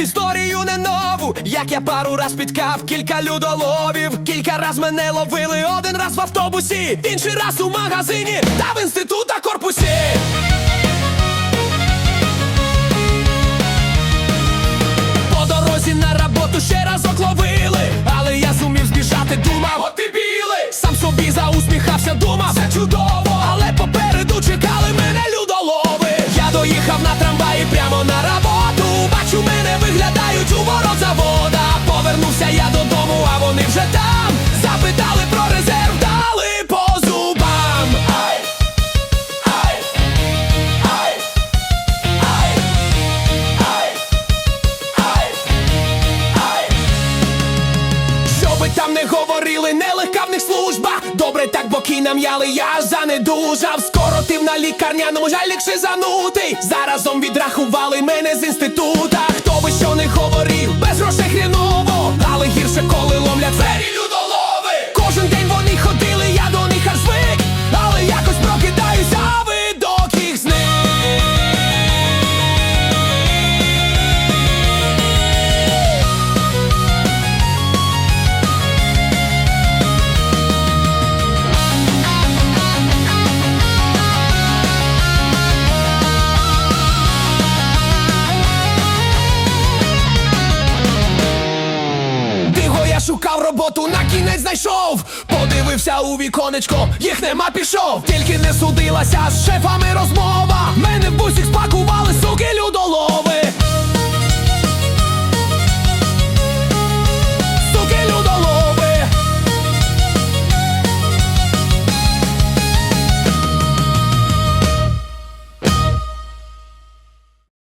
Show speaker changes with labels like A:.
A: історію не нову, як я пару раз підкав кілька людоловів. Кілька раз мене ловили, один раз в автобусі, інший раз у магазині та в інститута корпусі. По дорозі на роботу ще разок ловили, але я зумів збіжати, думав, от ти білий Сам собі заусміхався, думав, все чудово, не говорили, нелегка в них служба. Добре, так боки нам'яли, я занедужав. Скоро ти на лікарняному жаль лікше занутий. Заразом відрахували мене з інститута. Хто би що не говорив, шукав роботу, на кінець знайшов. Подивився у віконечко, їх нема пішов. Тільки не судилася з шефами розмова. Мене